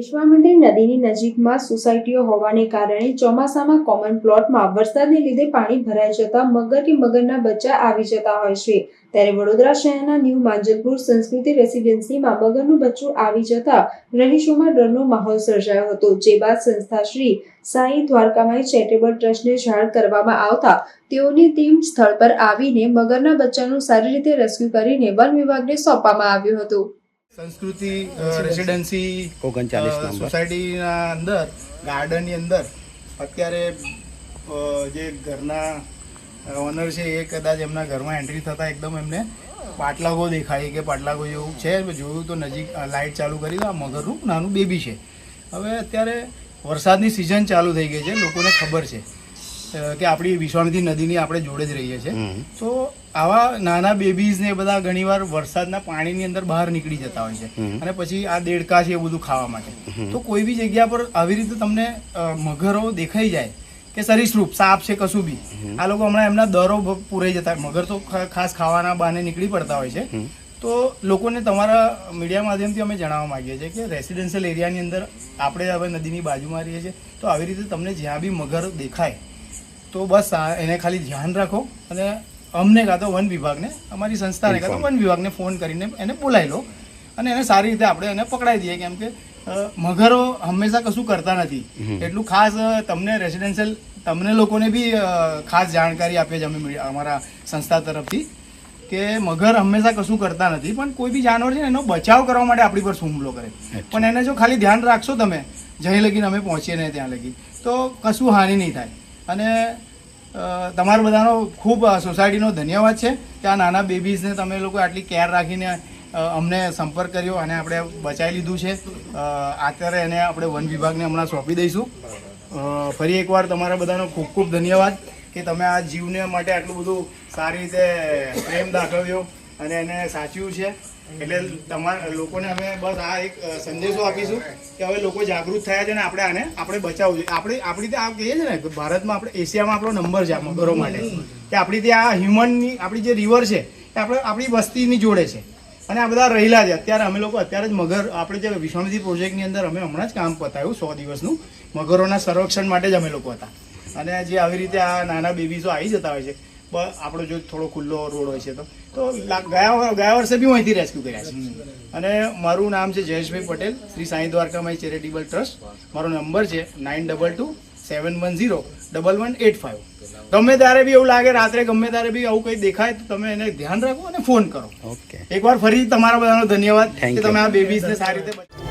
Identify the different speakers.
Speaker 1: વિશ્વામિત્રી નદીની નજીકમાં સોસાયટીઓ હોવાને કારણે ચોમાસામાં કોમન પ્લોટમાં વરસાદને લીધે પાણી ભરાઈ જતા મગર કે મગરના બચ્ચા આવી જતા હોય છે. ત્યારે વડોદરા શહેરના ન્યૂ માંજલપુર સંસ્કૃતિ રેસિડેન્સીમાં મગરનું બચ્ચું આવી જતા રહીશોમાં ડરનો માહોલ સર્જાયો હતો, જે બાદ સંસ્થા શ્રી સાંઈ દ્વારકામાઈ ચેરિટેબલ ટ્રસ્ટને જાણ કરવામાં આવતા તેઓની ટીમ સ્થળ પર આવીને મગરના બચ્ચાનું સારી રીતે રેસ્ક્યુ કરીને વન વિભાગને સોંપવામાં આવ્યું હતું.
Speaker 2: સંસ્કૃતિ રેસિડેન્સી
Speaker 3: ઓગણચાલીસ
Speaker 2: સોસાયટીના અંદર ગાર્ડનની અંદર અત્યારે જે ઘરના ઓનર છે એ કદાચ એમના ઘરમાં એન્ટ્રી થતાં એકદમ એમને પાટલાગો દેખાય કે પાટલાગો જેવું છે. જોયું તો નજીક લાઇટ ચાલુ કરી તો આ મગરનું નાનું બેબી છે. હવે અત્યારે વરસાદની સિઝન ચાલુ થઈ ગઈ છે. લોકોને ખબર છે કે આપણી વિશ્વામિત્રી નદીની આપણે જોડે જ રહીએ છીએ. તો આવા નાના બેબીઝ ને બધા ઘણીવાર વરસાદના પાણીની અંદર બહાર નીકળી જતા હોય છે. અને પછી આ દેડકા છે એ બધું ખાવા માટે. તો કોઈ બી જગ્યા પર આવી રીતે તમને મગરો દેખાઈ જાય કે સરીસૃપ સાપ છે કશું બી. આ લોકો હમણાં એમના દરો પૂરાઈ જતા. મગર તો ખાસ ખાવાના બહાને નીકળી પડતા હોય છે. તો લોકોને તમારા મીડિયા માધ્યમથી અમે જણાવવા માંગીએ છીએ કે રેસિડેન્શિયલ એરિયાની અંદર આપણે હવે નદીની બાજુમાં રહીએ છીએ તો આવી રીતે તમને જ્યાં બી મગર દેખાય તો બસ એને ખાલી ધ્યાન રાખો અને અમને કાં તો વન વિભાગને અમારી સંસ્થાને કાં તો વન વિભાગને ફોન કરીને એને બોલાવી લો અને એને સારી રીતે આપણે એને પકડાઈ દઈએ કેમ કે મગરો હંમેશા કશું કરતા નથી. એટલું ખાસ તમને રેસિડેન્શિયલ તમને લોકોને બી ખાસ જાણકારી આપીએ છીએ અમે અમારા સંસ્થા તરફથી કે મગર હંમેશા કશું કરતા નથી પણ કોઈ બી જાનવર છે ને એનો બચાવ કરવા માટે આપણી પર હુમલો કરે. પણ એને જો ખાલી ધ્યાન રાખશો તમે જઈ લગીને અમે પહોંચીએ ને ત્યાં લગી તો કશું હાનિ નહીં થાય. અને તમારા બધાનો ખૂબ સોસાયટીનો ધન્યવાદ છે કે આ નાના બેબીઝને તમે લોકો આટલી કેર રાખીને અમને સંપર્ક કર્યો અને આપણે બચાવી લીધું છે. અત્યારે એને આપણે વન વિભાગને હમણાં સોંપી દઈશું. ફરી એકવાર તમારા બધાનો ખૂબ ખૂબ ધન્યવાદ કે તમે આ જીવને માટે આટલું બધું સારી રીતે પ્રેમ દાખવ્યો. અને એને સાચવ્યું છે. એટલે તમારા લોકોને અમે બસ આ એક સંદેશો આપીશું કે હવે લોકો જાગૃત થયા છે ને આપણે આને, આપણે બચાવવું જોઈએ. આપણે, આપણી ત્યાં આ કહીએ છીએ ને ભારતમાં આપણે, એશિયામાં આપણો નંબર છે મગરો માટે. કે આપણી ત્યાં હ્યુમનની, આપણી જે રિવર છે, એ આપણે, આપણી વસ્તીની જોડે છે. અને આ બધા રહેલા છે. અત્યારે અમે લોકો, અત્યારે જ મગર, આપણે જે વિશ્વામિત્રી પ્રોજેક્ટની અંદર અમે હમણાં જ કામ પતાવ્યું સો દિવસનું. મગરોના સંરક્ષણ માટે જ અમે લોકો હતા. અને જે આવી રીતે આ નાના બેબીઝો આવી જતા હોય છે. આપણો જો થોડો ખુલ્લો રોડ હોય છે તો. તો ગયા ગયા વર્ષે બી હું અહીંથી રેસ્ક્યુ કર્યા છે. અને મારું નામ છે જયેશભાઈ પટેલ શ્રી સાંઈ દ્વારકામાઈ ચેરિટેબલ ટ્રસ્ટ મારો નંબર છે nine double two seven one zero double one eight five ગમે ત્યારે બી એવું લાગે રાત્રે ગમે ત્યારે બી આવું કંઈ દેખાય તો તમે એને ધ્યાન રાખો અને ફોન કરો.
Speaker 3: ઓકે
Speaker 2: એકવાર ફરી તમારા બધાનો ધન્યવાદ કે તમે આ બેબીઝને સારી રીતે